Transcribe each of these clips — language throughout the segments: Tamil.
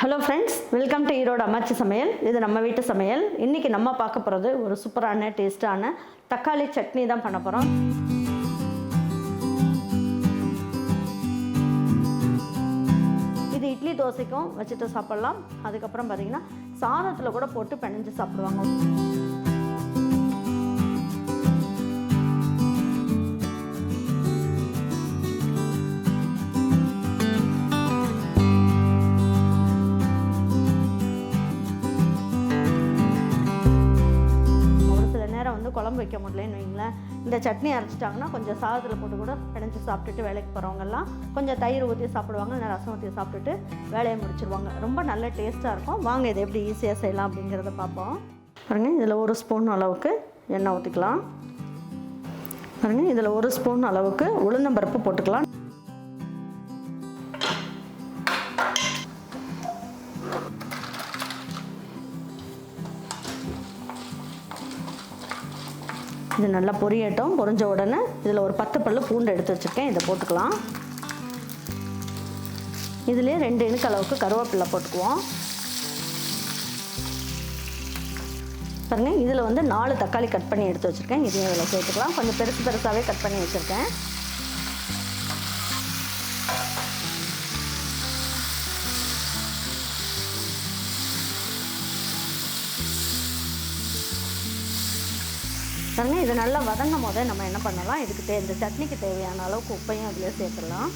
Hello friends welcome to Erode அம்மாச்சி சமையல் இது நம்ம வீட்டு சமையல். இன்றைக்கி நம்ம பார்க்க போகிறது ஒரு சூப்பரான டேஸ்ட்டான தக்காளி சட்னி தான் பண்ண போகிறோம் இது இட்லி தோசைக்கும் வச்சுட்டு சாப்பிட்லாம். அதுக்கப்புறம் பார்த்திங்கன்னா சாதத்தில் கூட போட்டு பிணைஞ்சு சாப்பிடுவாங்க. வந்து குழம்பு வைக்க முடியலன்னு வைங்களேன். இந்த சட்னி அரைச்சிட்டாங்கன்னா கொஞ்சம் சாதத்தில் போட்டு கூட பிணைஞ்சு சாப்பிட்டுட்டு வேலைக்கு போகிறவங்கெல்லாம் கொஞ்சம் தயிர் ஊற்றி சாப்பிடுவாங்க இல்லை ரசம் ஊற்றி சாப்பிட்டுட்டு வேலையை முடிச்சிருவாங்க. ரொம்ப நல்ல டேஸ்ட்டாக இருக்கும். வாங்க இதை எப்படி ஈஸியாக செய்யலாம் அப்படிங்கிறத பார்ப்போம். பாருங்கள் இதில் ஒரு ஸ்பூன் அளவுக்கு எண்ணெய் ஊற்றிக்கலாம் பாருங்கள் இதில் ஒரு ஸ்பூன் அளவுக்கு உளுந்தம்பருப்பு போட்டுக்கலாம். இது நல்லா பொரியட்டும். பொரிஞ்ச உடனே இதில் ஒரு பத்து பல்லு பூண்டு எடுத்து வச்சுருக்கேன். இதை போட்டுக்கலாம். இதுலேயே ரெண்டு இனுக்கு அளவுக்கு கருவேப்பிலை போட்டுக்குவோம். பாருங்கள் இதில் வந்து நாலு தக்காளி கட் பண்ணி எடுத்து வச்சுருக்கேன். இதையும் இதில் சேர்த்துக்கலாம். கொஞ்சம் பெருசு பெருசாகவே கட் பண்ணி வச்சுருக்கேன். பாருங்க இது நல்லா வதங்கும் போதே நம்ம என்ன பண்ணலாம்? இதுக்கு தே இந்த சட்னிக்கு தேவையான அளவுக்கு உப்பையும் அதில் சேர்த்துடலாம்.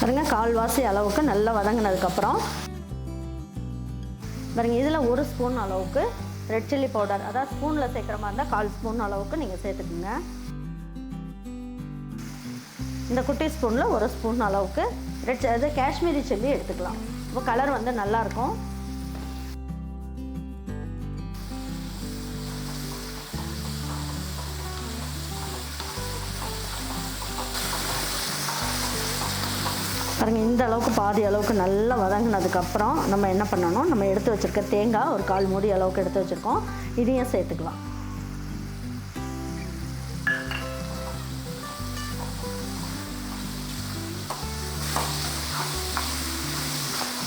பாருங்க கால்வாசி அளவுக்கு நல்லா வதங்கினதுக்கப்புறம் பாருங்க இதில் ஒரு ஸ்பூன் அளவுக்கு ரெட் சில்லி பவுடர் அதாவது ஸ்பூனில் சேர்க்குற மாதிரி இருந்தால் கால் ஸ்பூன் அளவுக்கு நீங்கள் சேர்த்துக்குங்க. இந்த குட்டி ஸ்பூனில் ஒரு ஸ்பூன் அளவுக்கு ரெட் இது காஷ்மீரி சில்லி எடுத்துக்கலாம். இப்போ கலர் வந்து நல்லாயிருக்கும். பாருங்கள் இந்த அளவுக்கு பாதி அளவுக்கு நல்லா வதங்கினதுக்கப்புறம் நம்ம என்ன பண்ணணும்? நம்ம எடுத்து வச்சுருக்க தேங்காய் ஒரு கால் மூடி அளவுக்கு எடுத்து வச்சுருக்கோம். இதையும் சேர்த்துக்கலாம்.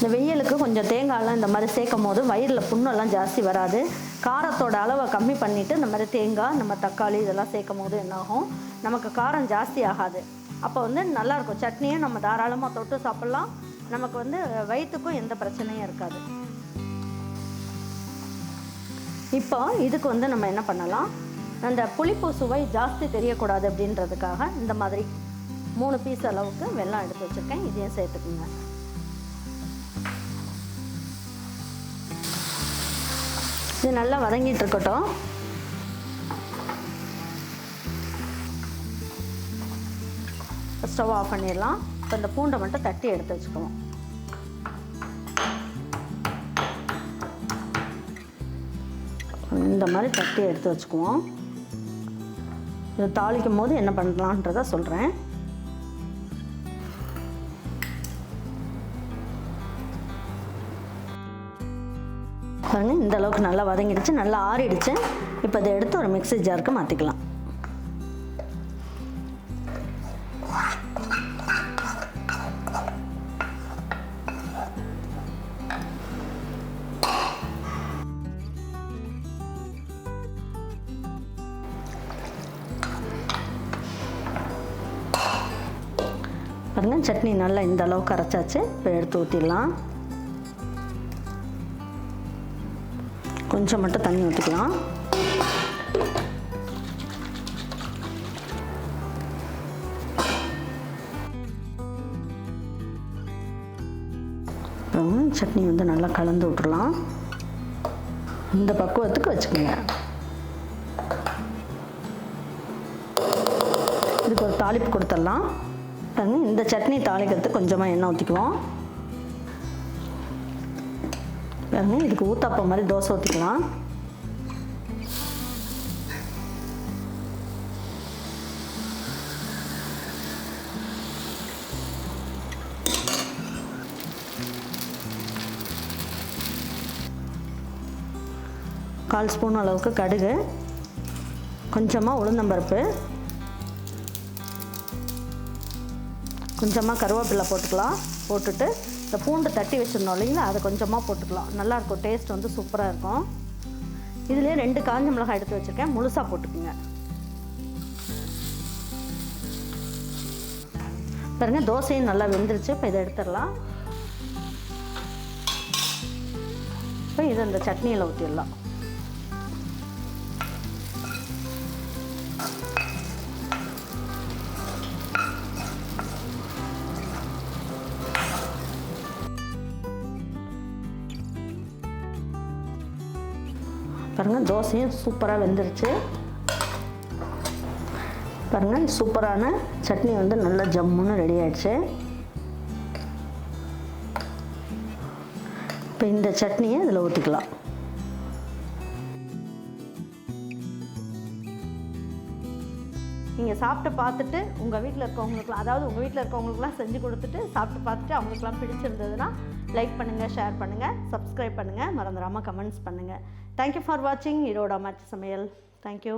இந்த வெயிலுக்கு கொஞ்சம் தேங்காயெல்லாம் இந்த மாதிரி சேர்க்கும் போது வயிறில் புண்ணெல்லாம் ஜாஸ்தி வராது. காரத்தோட அளவை கம்மி பண்ணிவிட்டு இந்த மாதிரி தேங்காய் நம்ம தக்காளி இதெல்லாம் சேர்க்கும் போது என்னாகும்? நமக்கு காரம் ஜாஸ்தி ஆகாது. அப்போ வந்து நல்லாயிருக்கும் சட்னியும் நம்ம தாராளமாக தொட்டு சாப்பிட்லாம். நமக்கு வந்து வயிற்றுக்கும் எந்த பிரச்சனையும் இருக்காது. இப்போ இதுக்கு வந்து நம்ம என்ன பண்ணலாம்? அந்த புளிப்பு சுவை ஜாஸ்தி தெரியக்கூடாது அப்படின்றதுக்காக இந்த மாதிரி மூணு பீஸ் அளவுக்கு வெள்ளம் எடுத்து வச்சுருக்கேன். இதையும் சேர்த்துக்குங்க. இது நல்லா வதங்கிட்டு இருக்கட்டும். ஸ்டவ் ஆஃப் பண்ணிடலாம். இப்போ இந்த பூண்டை மட்டும் தட்டி எடுத்து வச்சுக்குவோம் இந்த மாதிரி தட்டி எடுத்து வச்சுக்குவோம். இது தாளிக்கும் போது என்ன பண்ணலான்றத சொல்கிறேன் பாருங்கள் இந்த அளவுக்கு நல்லா வதங்கிடுச்சு நல்லா ஆறிடுச்சு. இப்போ இதை எடுத்து ஒரு மிக்ஸி ஜாருக்கு மாற்றிக்கலாம் பாருங்க சட்னி நல்லா இந்த அளவுக்கு அரைச்சாச்சு. இப்போ எடுத்து ஊற்றிடலாம் கொஞ்சம் மட்டும் தண்ணி ஊற்றிக்கலாம் அப்புறம் சட்னி வந்து நல்லா கலந்து விட்டுடலாம் இந்த பக்குவத்துக்கு வச்சுக்கோங்க. இதுக்கு ஒரு தாளிப்பு கொடுத்துடலாம். இந்த சட்னி தாளிக்கிறதுக்கு கொஞ்சமாக எண்ணெய் ஊற்றிக்குவோம் பாருங்க. இதுக்கு ஊத்தாப்பம் மாதிரி தோசை ஊற்றிக்கலாம் கால் ஸ்பூன் அளவுக்கு கடுகு. கொஞ்சமாக உளுந்தம்பருப்பு. கொஞ்சமாக கருவேப்பிலை போட்டுக்கலாம். போட்டுட்டு இந்த பூண்டு தட்டி வச்சுருந்தோம் இல்லைங்களா? அதை கொஞ்சமாக போட்டுக்கலாம். நல்லாயிருக்கும் டேஸ்ட் வந்து சூப்பராக இருக்கும். இதுலேயே ரெண்டு காஞ்ச மிளகாய் எடுத்து வச்சுருக்கேன். முழுசாக போட்டுக்குங்க. பாருங்க தோசையும் நல்லா வெந்துருச்சு. இப்போ இதை எடுத்துடலாம். இப்போ இதை இந்த சட்னியில் ஊற்றிடலாம் பாருங்கள் தோசையும் சூப்பராக வெந்துருச்சு. பாருங்கள் சூப்பரான சட்னி வந்து நல்லா ஜம்முன்னு ரெடி ஆயிடுச்சு. இப்போ இந்த சட்னியை இதில் ஊற்றிக்கலாம் நீங்கள் சாப்பிட்டு பார்த்துட்டு உங்கள் வீட்டில் இருக்கவங்களுக்குலாம் அதாவது உங்கள் வீட்டில் இருக்கவங்களுக்குலாம் செஞ்சு கொடுத்துட்டு சாப்பிட்டு பார்த்துட்டு அவங்களுக்குலாம் பிடிச்சிருந்ததுன்னா லைக் பண்ணுங்கள் ஷேர் பண்ணுங்கள் சப்ஸ்கிரைப் பண்ணுங்கள் மறந்துடாமல் கமெண்ட்ஸ் பண்ணுங்கள் தேங்க்யூ ஃபார் வாட்சிங் ஈரோட மச் சமையல். தேங்க்யூ